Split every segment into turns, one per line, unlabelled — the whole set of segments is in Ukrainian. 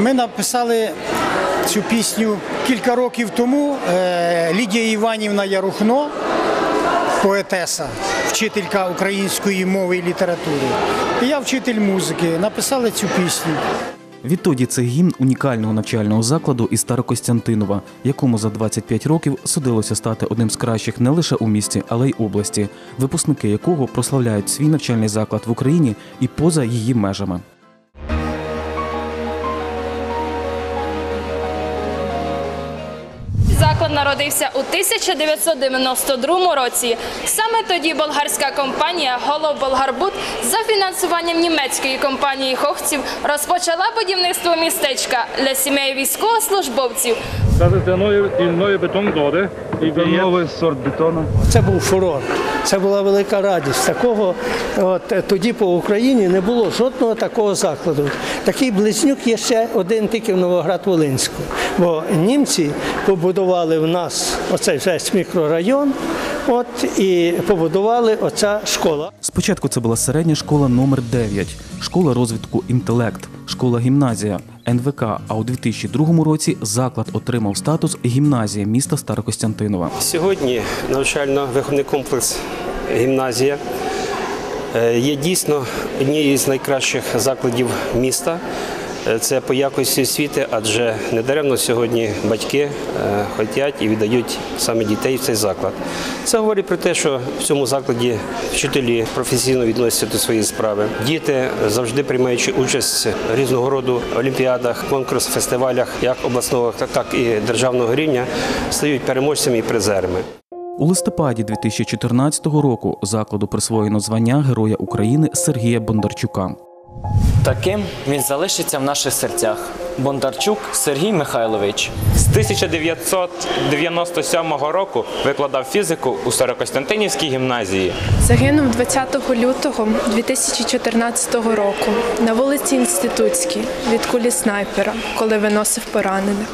Ми написали цю пісню кілька років тому. Е, Лідія Іванівна Ярухно, поетеса, вчителька української мови і літератури. І я вчитель музики. Написали цю пісню.
Відтоді це гімн унікального навчального закладу із Старокостянтинова, якому за 25 років судилося стати одним з кращих не лише у місті, але й області, випускники якого прославляють свій навчальний заклад в Україні і поза її межами.
Народився у 1992 році. Саме тоді болгарська компанія Голов Болгарбуд за фінансуванням німецької компанії Хохців розпочала будівництво містечка для сімей військовослужбовців.
Das jetzt
Новий сорт бетону.
Це був фурор. Це була велика радість. Такого от, е, тоді по Україні не було жодного такого закладу. Такий близнюк є ще один тільки в Новоград-Волинську. Бо німці побудували в нас оцей весь мікрорайон, от і побудували оця школа.
Спочатку це була середня школа номер 9 школа розвитку інтелект, школа гімназія, НВК. А у 2002 році заклад отримав статус гімназія міста Старокостянтинова.
Сьогодні навчально-виховний комплекс гімназія е, є дійсно однією з найкращих закладів міста. Е, Це по якості освіти, адже недаремно сьогодні батьки е, хочуть і віддають саме дітей в цей заклад. Це говорить про те, що в цьому закладі вчителі професійно відносяться до своєї справи. Діти завжди приймаючи участь в різного роду олімпіадах, конкурсах, фестивалях, як обласного, так і державного рівня, стають переможцями і призерами.
У листопаді 2014 року закладу присвоєно звання Героя України Сергія Бондарчука.
Таким він залишиться в наших серцях. Бондарчук Сергій Михайлович.
З 1997 року викладав фізику у Старокостянтинівській гімназії.
Загинув 20 лютого 2014 року на вулиці Інститутській від кулі снайпера, коли виносив поранених.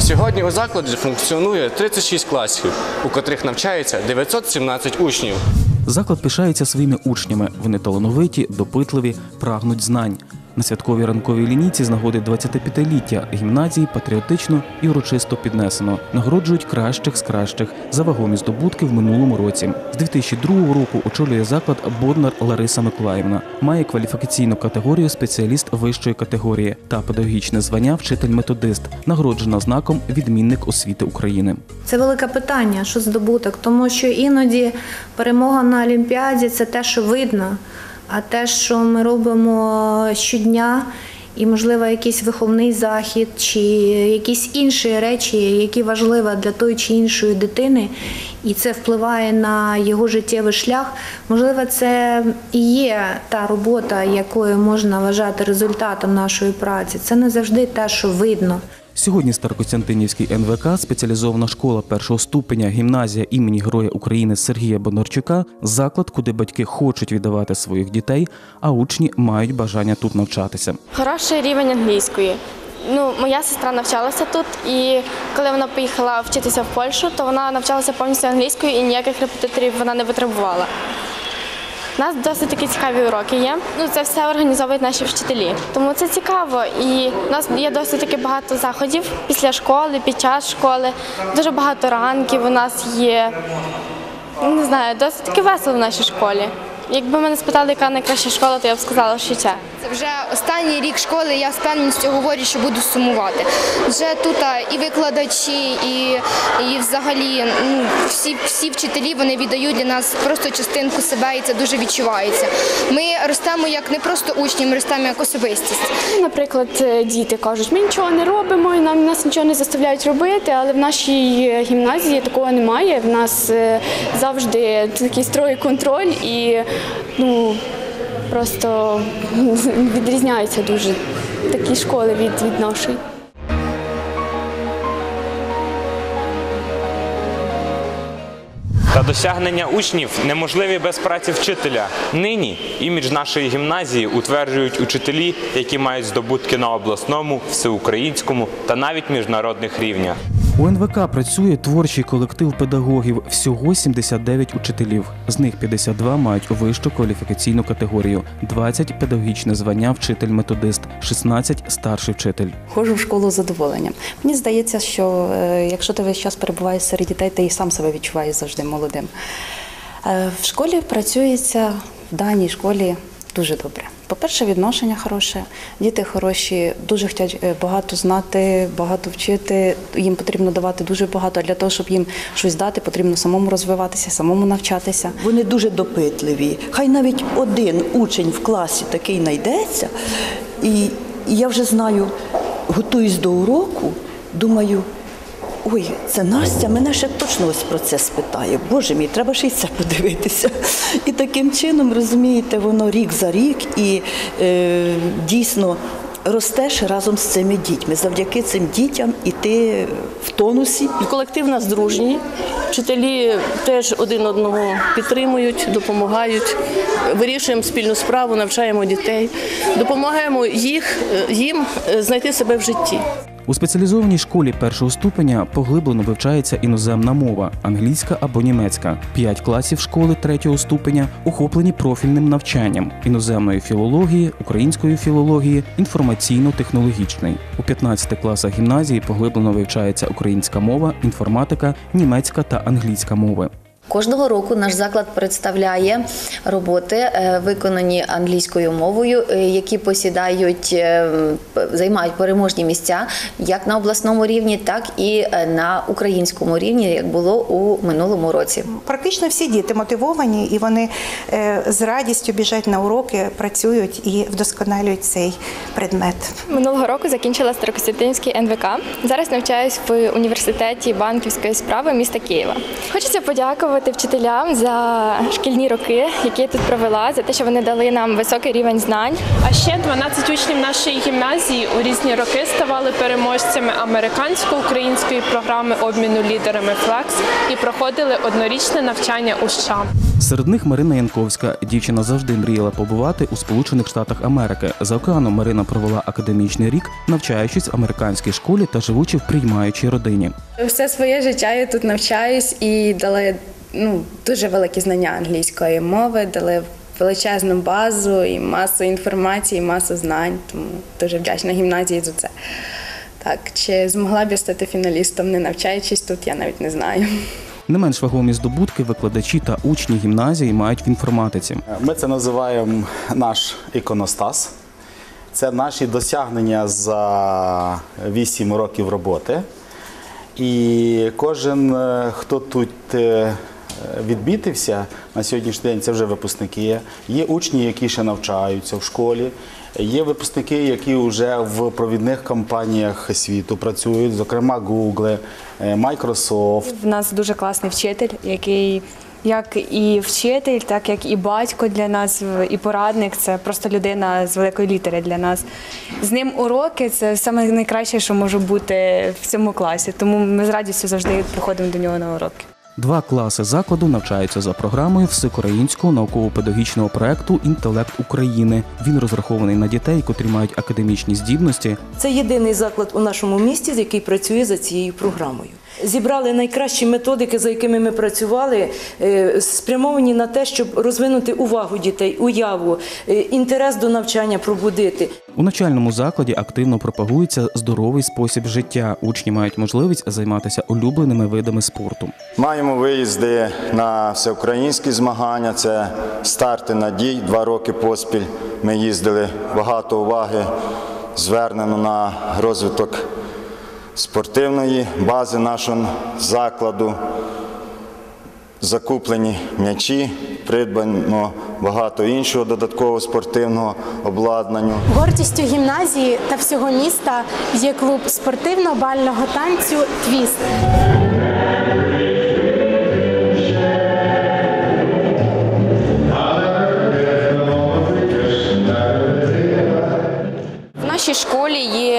Сьогодні у закладі функціонує 36 класів, у котрих навчається 917 учнів.
Заклад пишається своїми учнями. Вони талановиті, допитливі, прагнуть знань. На святковій ранковій лінійці з нагоди 25-ліття гімназії патріотично і урочисто піднесено. Нагороджують кращих з кращих за вагомі здобутки в минулому році. З 2002 року очолює заклад Боднар Лариса Миколаївна. Має кваліфікаційну категорію спеціаліст вищої категорії та педагогічне звання вчитель-методист, нагороджена знаком відмінник освіти України.
Це велике питання, що здобуток, тому що іноді перемога на Олімпіаді це те, що видно, а те, що ми робимо щодня, і, можливо, якийсь виховний захід чи якісь інші речі, які важливі для тої чи іншої дитини, і це впливає на його життєвий шлях. Можливо, це і є та робота, якою можна вважати результатом нашої праці. Це не завжди те, що видно.
Сьогодні Старокостянтинівський НВК, спеціалізована школа першого ступеня, гімназія імені Героя України Сергія Бондарчука, заклад, куди батьки хочуть віддавати своїх дітей, а учні мають бажання тут навчатися.
Хороший рівень англійської. Ну, моя сестра навчалася тут, і коли вона поїхала вчитися в Польщу, то вона навчалася повністю англійською і ніяких репетиторів вона не витребувала. У нас досить такі цікаві уроки є. Ну, це все організовують наші вчителі. Тому це цікаво. І у нас є досить таки багато заходів після школи, під час школи. Дуже багато ранків у нас є. Не знаю, досить таки весело в нашій школі. Якби мене спитали, яка найкраща школа, то я б сказала, що це.
Це вже останній рік школи, я з певністю говорю, що буду сумувати. Вже тут і викладачі, і, і взагалі ну, всі, всі вчителі вони віддають для нас просто частинку себе, і це дуже відчувається. Ми ростемо як не просто учні, ми ростемо як особистість.
Наприклад, е, діти кажуть, ми нічого не робимо, і нам нас нічого не заставляють робити, але в нашій гімназії такого немає. В нас е, завжди такий строгий контроль і ну просто відрізняються дуже такі школи від, від нашої.
Досягнення учнів неможливі без праці вчителя. Нині імідж нашої гімназії утверджують учителі, які мають здобутки на обласному, всеукраїнському та навіть міжнародних рівнях.
У НВК працює творчий колектив педагогів. Всього 79 учителів. З них 52 мають вищу кваліфікаційну категорію, 20 – педагогічне звання вчитель-методист, 16 – старший вчитель.
Ходжу в школу з задоволенням. Мені здається, що е, якщо ти весь час перебуваєш серед дітей, ти і сам себе відчуваєш завжди молодим. Е, В школі працюється в даній школі дуже добре. По-перше, відношення хороше, діти хороші, дуже хочуть е, багато знати, багато вчити. Їм потрібно давати дуже багато. А для того, щоб їм щось дати, потрібно самому розвиватися, самому навчатися.
Вони дуже допитливі. Хай навіть один учень в класі такий знайдеться, і я вже знаю, готуюсь до уроку, думаю. Ой, це Настя, мене ще точно ось про це спитає. Боже мій, треба ж і це подивитися. І таким чином, розумієте, воно рік за рік і е, дійсно ростеш разом з цими дітьми. Завдяки цим дітям і ти в тонусі.
Колектив нас дружній. Вчителі теж один одного підтримують, допомагають. Вирішуємо спільну справу, навчаємо дітей, допомагаємо їх, їм знайти себе в житті.
У спеціалізованій школі першого ступеня поглиблено вивчається іноземна мова англійська або німецька. П'ять класів школи третього ступеня охоплені профільним навчанням іноземної філології, української філології, інформаційно-технологічної. У 15 класах гімназії поглиблено вивчається українська мова, інформатика, німецька та англійська мови.
Кожного року наш заклад представляє роботи, е, виконані англійською мовою, е, які посідають, е, займають переможні місця як на обласному рівні, так і на українському рівні, як було у минулому році.
Практично всі діти мотивовані і вони з радістю біжать на уроки, працюють і вдосконалюють цей предмет.
Минулого року закінчила Старокостянтинський НВК. Зараз навчаюсь в університеті банківської справи міста Києва. Хочеться подякувати вчителям за шкільні роки, які я тут провела, за те, що вони дали нам високий рівень знань.
А ще 12 учнів нашої гімназії у різні роки ставали переможцями американсько-української програми обміну лідерами Флекс і проходили однорічне навчання у США.
Серед них Марина Янковська. Дівчина завжди мріяла побувати у Сполучених Штатах Америки. За океаном Марина провела академічний рік, навчаючись в американській школі та живучи в приймаючій родині.
Все своє життя я тут навчаюсь і дали ну, дуже великі знання англійської мови, дали величезну базу і масу інформації, масу знань. Тому дуже вдячна гімназії за це. Так, чи змогла б я стати фіналістом, не навчаючись тут, я навіть не знаю.
Не менш вагомі здобутки викладачі та учні гімназії мають в інформатиці.
Ми це називаємо наш іконостас. Це наші досягнення за 8 років роботи. І кожен, е, хто тут е, відмітився на сьогоднішній день, це вже випускники. Є учні, які ще навчаються в школі. Є випускники, які вже в провідних компаніях світу працюють, зокрема Google, е, Microsoft.
В нас дуже класний вчитель, який як і вчитель, так як і батько для нас, і порадник. Це просто людина з великої літери для нас. З ним уроки це саме найкраще, що може бути в цьому класі. Тому ми з радістю завжди приходимо до нього на уроки.
Два класи закладу навчаються за програмою всеукраїнського науково-педагогічного проекту Інтелект України. Він розрахований на дітей, котрі мають академічні здібності,
Це єдиний заклад у нашому місті, який працює за цією програмою. Зібрали найкращі методики, за якими ми працювали, е, спрямовані на те, щоб розвинути увагу дітей, уяву, е, інтерес до навчання пробудити.
У навчальному закладі активно пропагується здоровий спосіб життя. Учні мають можливість займатися улюбленими видами спорту.
Маємо виїзди на всеукраїнські змагання. Це старти надій. Два роки поспіль ми їздили. Багато уваги звернено на розвиток спортивної бази нашого закладу. Закуплені м'ячі, придбано багато іншого додаткового спортивного обладнання.
Гордістю гімназії та всього міста є клуб спортивно-бального танцю Твіст.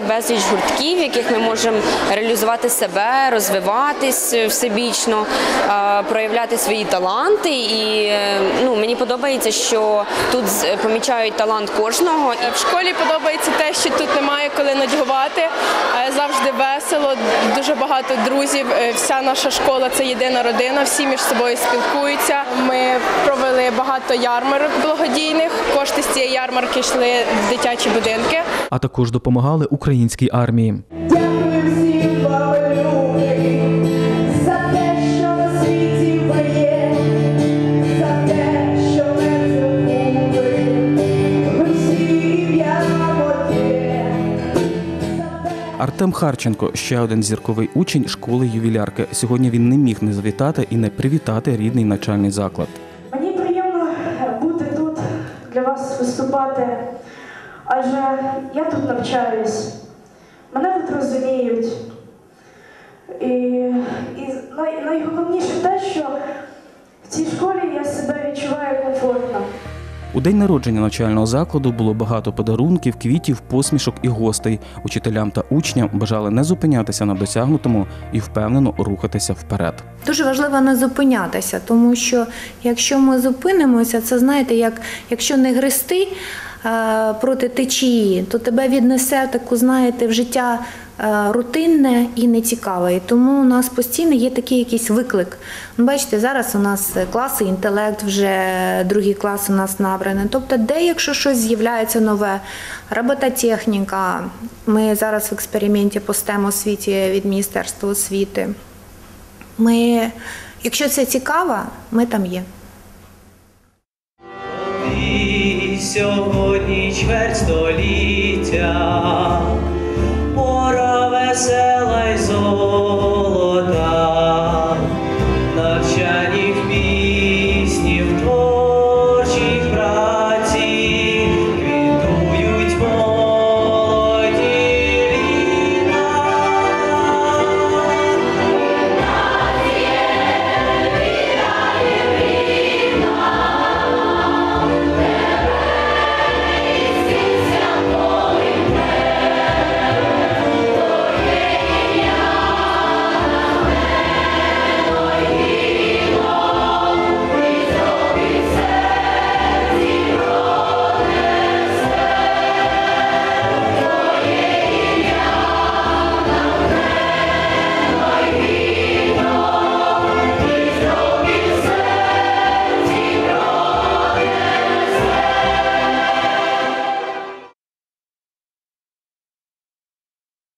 Безліч гуртків, в яких ми можемо реалізувати себе, розвиватись всебічно, е, проявляти свої таланти. І е, ну, мені подобається, що тут помічають талант кожного. І
В школі подобається те, що тут немає коли нудьгувати, е, завжди весело, дуже багато друзів. е, Вся наша школа це єдина родина, всі між собою спілкуються. Ми провели багато ярмарок благодійних. Кошти з цієї ярмарки йшли в дитячі будинки.
а також допомагали українській армії. Артем Харченко ще один зірковий учень школи ювілярки. Сьогодні він не міг не завітати і не привітати рідний навчальний заклад.
Мені приємно бути тут для вас виступати, адже я тут навчаюсь, мене тут розуміють. І, і най, найголовніше те, що в цій школі я себе відчуваю комфортно.
У день народження навчального закладу було багато подарунків, квітів, посмішок і гостей. Учителям та учням бажали не зупинятися на досягнутому і впевнено рухатися вперед.
Дуже важливо не зупинятися, тому що якщо ми зупинимося, це знаєте, як якщо не грести е, проти течії, то тебе віднесе в таку, знаєте, в життя е, рутинне і нецікаве. І тому у нас постійно є такий якийсь виклик. Ну, Бачите, зараз у нас класи інтелект, вже другий клас у нас набраний. Тобто, де, якщо щось з'являється нове, робототехніка. Ми зараз в експерименті по STEM освіті від Міністерства освіти. Ми, якщо це цікаво, ми там є.
Сьогодні чверть століття, пора весела й